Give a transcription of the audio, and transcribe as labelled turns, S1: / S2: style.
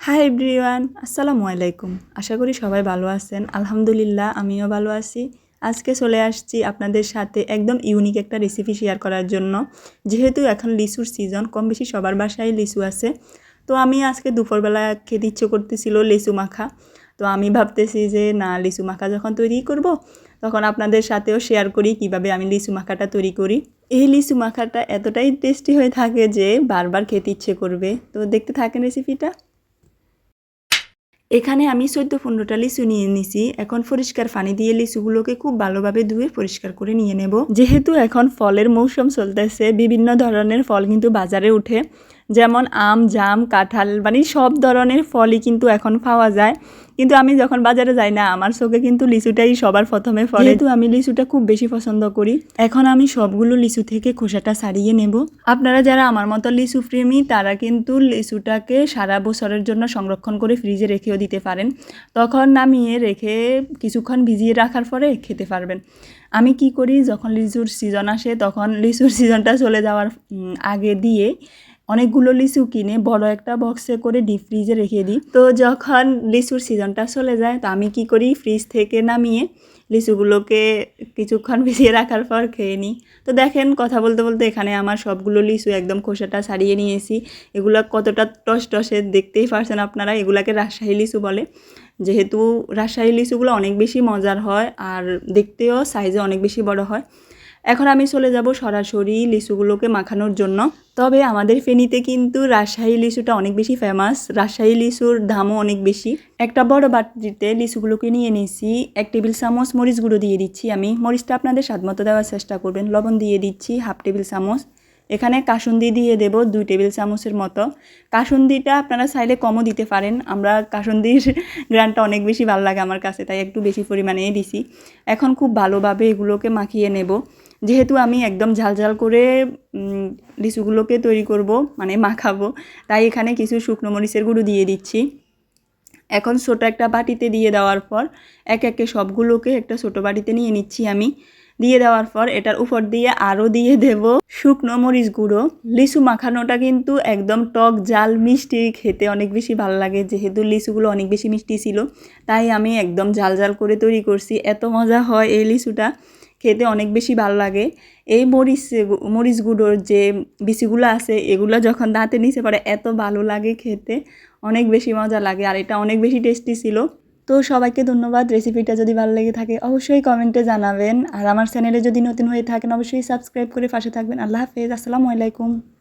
S1: Hi everyone আসসালামু আলাইকুম। আশা করি সবাই ভালো আছেন। আলহামদুলিল্লাহ, আমিও ভালো আছি। আজকে চলে আসছি আপনাদের সাথে একদম ইউনিক একটা রেসিপি শেয়ার করার জন্য। যেহেতু এখন লিচুর সিজন কম বেশি সবার বাসায় লিচু আছে। তো আমি আজকে দুপুরবেলা খেতে ইচ্ছে করতেছিল লিচু মাখা। তো আমি ভাবতেছি যে, না, লিচু মাখা যখন তৈরি করব, তখন আপনাদের সাথেও শেয়ার করি কীভাবে আমি লিচু মাখাটা তৈরি করি। এই লিচু মাখাটা এতটাই টেস্টি হয়ে থাকে যে বারবার খেতে ইচ্ছে করবে। তো দেখতে থাকেন রেসিপিটা এখানে আমি চোদ্দ পনেরোটা লিচু নিয়ে নিছি। এখন পরিষ্কার পানি দিয়ে লিচুগুলোকে খুব ভালোভাবে ধুয়ে পরিষ্কার করে নিয়ে নেব। যেহেতু এখন ফলের মৌসুম চলতেছে, বিভিন্ন ধরনের ফল কিন্তু বাজারে উঠে যেমন আম, জাম, কাঁঠাল মানে সব ধরনের ফলই কিন্তু এখন পাওয়া যায়। কিন্তু আমি যখন বাজারে যাই না, আমার চোখে কিন্তু লিচুটাই সবার প্রথমে ফলে যেহেতু আমি লিচুটা খুব বেশি পছন্দ করি, এখন আমি সবগুলো লিচু থেকে খোসাটা সারিয়ে নেব। আপনারা যারা আমার মতো লিচু প্রেমী, তারা কিন্তু লিচুটাকে সারা বছরের জন্য সংরক্ষণ করে ফ্রিজে রেখেও দিতে পারেন। তখন নামিয়ে রেখে কিছুক্ষণ ভিজিয়ে রাখার পরে খেতে পারবেন। আমি কি করি, যখন লিচুর সিজন আসে, তখন লিচুর সিজনটা চলে যাওয়ার আগে দিয়ে অনেকগুলো লিচু কিনে বড় একটা বক্সে করে ডিপ ফ্রিজে রেখে দিই। তো যখন লিচুর সিজনটা চলে যায়, তো আমি কি করি? ফ্রিজ থেকে নামিয়ে লিচুগুলোকে কিছুক্ষণ ভিজিয়ে রাখার পর খেয়ে নিই। তো দেখেন, কথা বলতে বলতে এখানে আমার সবগুলো লিচু একদম খোসাটা ছাড়িয়ে নিয়েছি। এগুলো কতটা টস টসে দেখতেই পারছেন আপনারা, এগুলাকে রাজশাহী লিচু বলে। যেহেতু রাজশাহী লিচুগুলো অনেক বেশি মজার হয়, আর দেখতেও সাইজে অনেক বেশি বড় হয়। এখন আমি চলে যাব সরাসরি লিচুগুলোকে মাখানোর জন্য। তবে আমাদের ফেনীতে কিন্তু রাজশাহী লিচুটা অনেক বেশি ফেমাস রাজশাহী লিচুর দামও অনেক বেশি। একটা বড় বাটিতে লিচুগুলোকে নিয়ে নিয়েছি। এক টেবিল চামচ মরিচ গুঁড়ো দিয়ে দিচ্ছি আমি। মরিচটা আপনাদের স্বাদমতো দেওয়ার চেষ্টা করবেন। লবণ দিয়ে দিচ্ছি হাফ টেবিল চামচ। এখানে কাসুন্দি দিয়ে দেব দুই টেবিল চামচের মতো। কাসুন্দিটা আপনারা চাইলে কমও দিতে পারেন। আমরা কাসুন্দির গ্রানটা অনেক বেশি ভালো লাগে আমার কাছে, তাই একটু বেশি পরিমাণে দিছি। এখন খুব ভালোভাবে এগুলোকে মাখিয়ে নেব। যেহেতু আমি একদম ঝাল ঝাল করে লিচুগুলোকে তৈরি করব মানে মাখাবো, তাই এখানে কিছু শুকনো মরিচের গুঁড়ো দিয়ে দিচ্ছি। এখন ছোটো একটা বাটিতে দিয়ে দেওয়ার পর, এক একে সবগুলোকে একটা ছোটো বাটিতে নিয়ে নিচ্ছি আমি। দিয়ে দেওয়ার পর এটার উপর দিয়ে আরও দিয়ে দেব শুকনো মরিচ গুঁড়ো। লিচু মাখানোটা কিন্তু একদম টক, জাল, মিষ্টি, খেতে অনেক বেশি ভালো লাগে। যেহেতু লিচুগুলো অনেক বেশি মিষ্টি ছিল, তাই আমি একদম জাল জাল করে তৈরি করছি। এত মজা হয় এই লিচুটা। খেতে অনেক বেশি ভালো লাগে। এই মরিচ মরিচ গুঁড়োর যে বিচিগুলো আছে, এগুলো যখন দাঁতে নিচে পড়ে, এত ভালো লাগে খেতে। অনেক বেশি মজা লাগে আর এটা অনেক বেশি টেস্টি ছিল। তো সবাইকে ধন্যবাদ। রেসিপিটা যদি ভালো লেগে থাকে, অবশ্যই কমেন্টে জানাবেন। আর আমার চ্যানেলে যদি নতুন হয়ে থাকেন, অবশ্যই সাবস্ক্রাইব করে পাশে থাকবেন। আল্লাহ হাফেজ। আসসালামু আলাইকুম।